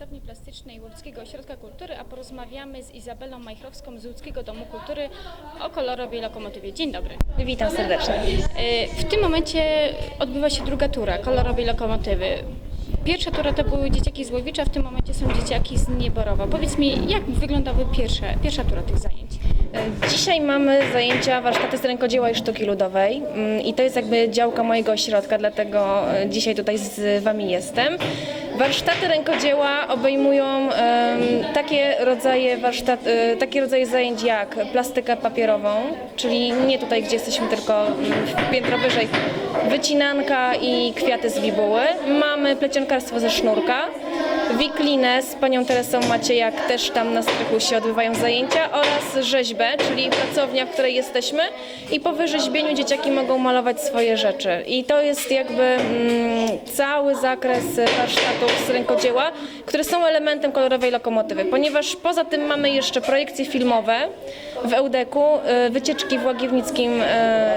Pracowni Plastycznej Łódzkiego Ośrodka Kultury, a porozmawiamy z Izabelą Majchrowską z Łódzkiego Domu Kultury o kolorowej lokomotywie. Dzień dobry. Witam serdecznie. E, W tym momencie odbywa się druga tura kolorowej lokomotywy. Pierwsza tura to były dzieciaki z Łowicza, w tym momencie są dzieciaki z Nieborowa. Powiedz mi, jak wyglądały pierwsze, pierwsza tura tych zajęć? Dzisiaj mamy zajęcia warsztaty z rękodzieła i sztuki ludowej Mm, i to jest jakby działka mojego ośrodka, dlatego e, dzisiaj tutaj z Wami jestem. Warsztaty rękodzieła obejmują takie, rodzaje warsztat, e, takie rodzaje zajęć jak plastykę papierową, czyli nie tutaj, gdzie jesteśmy, tylko piętro wyżej, wycinanka i kwiaty z bibuły. Mamy plecionkarstwo ze sznurka, wiklinę z panią Teresą Maciejak, też tam na strychu się odbywają zajęcia oraz rzeźbę, czyli pracownia, w której jesteśmy. I po wyrzeźbieniu dzieciaki mogą malować swoje rzeczy. I to jest jakby mm, cały zakres warsztatów z rękodzieła, które są elementem kolorowej lokomotywy, ponieważ poza tym mamy jeszcze projekcje filmowe w Ełdeku, y, wycieczki w Łagiewnickim y,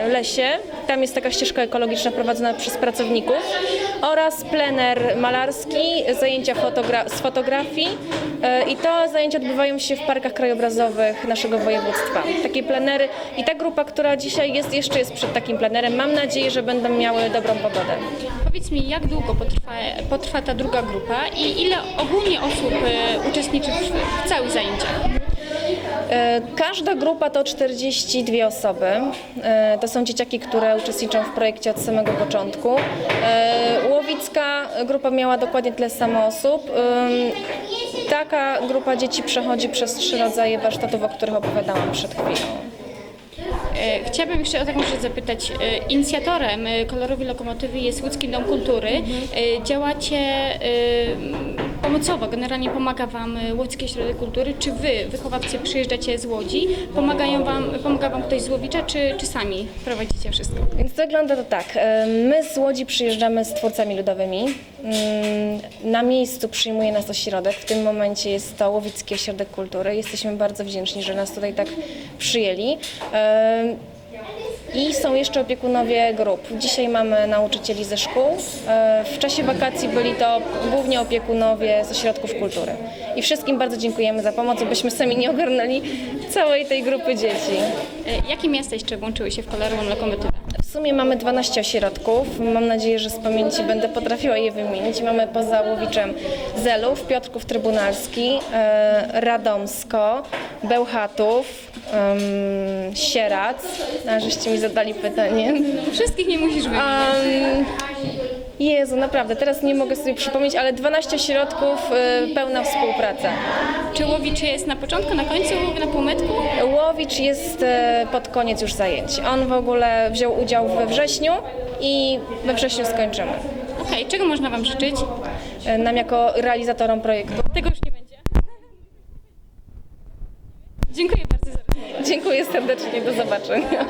Lesie, tam jest taka ścieżka ekologiczna prowadzona przez pracowników. Oraz plener malarski, zajęcia fotogra- z fotografii y, i to zajęcia odbywają się w parkach krajobrazowych naszego województwa. Takie plenery i ta grupa, która dzisiaj jest, jeszcze jest przed takim plenerem, mam nadzieję, że będą miały dobrą pogodę. Powiedz mi, jak długo potrwa, potrwa ta druga grupa i ile ogólnie osób e, uczestniczy w, w całych zajęciach? E, Każda grupa to 42 osoby. E, To są dzieciaki, które uczestniczą w projekcie od samego początku. Łowicka grupa miała dokładnie tyle samo osób. Taka grupa dzieci przechodzi przez trzy rodzaje warsztatów, o których opowiadałam przed chwilą. E, Chciałabym jeszcze o taką rzecz zapytać. E, Inicjatorem e, kolorowej lokomotywy jest Łódzki Dom Kultury. Działacie pomocowo, generalnie pomaga Wam e, Łódzki Ośrodek Kultury. Czy Wy, wychowawcy, przyjeżdżacie z Łodzi, pomagają wam, pomaga Wam ktoś z Łowicza, czy, czy sami prowadzicie wszystko? Więc wygląda to tak. e, My z Łodzi przyjeżdżamy z twórcami ludowymi. Mm, Na miejscu przyjmuje nas ośrodek. W tym momencie jest to Łowicki Ośrodek Kultury. Jesteśmy bardzo wdzięczni, że nas tutaj tak przyjęli. I są jeszcze opiekunowie grup. Dzisiaj mamy nauczycieli ze szkół. E, W czasie wakacji byli to głównie opiekunowie z ośrodków kultury. I wszystkim bardzo dziękujemy za pomoc, byśmy sami nie ogarnęli całej tej grupy dzieci. E, Jakie miasta jeszcze włączyły się w kolorową lokomotywę? W sumie mamy 12 ośrodków. Mam nadzieję, że z pamięci będę potrafiła je wymienić. Mamy poza Łowiczem Zelów, Piotrków Trybunalski, e, Radomsko, Bełchatów, Sierac. A żeście mi zadali pytanie. Wszystkich nie musisz wymienić. Um, Jezu, naprawdę, teraz nie mogę sobie przypomnieć, ale 12 ośrodków, e, pełna współpraca. Czy Łowicz jest na początku, na końcu, na półmetku? Łowicz jest e, pod koniec już zajęć. On w ogóle wziął udział we wrześniu i we wrześniu skończymy. Okej, czego można Wam życzyć? E, Nam jako realizatorom projektu. Tego już nie będzie. Dziękuję bardzo za rozmowę. Dziękuję serdecznie, do zobaczenia.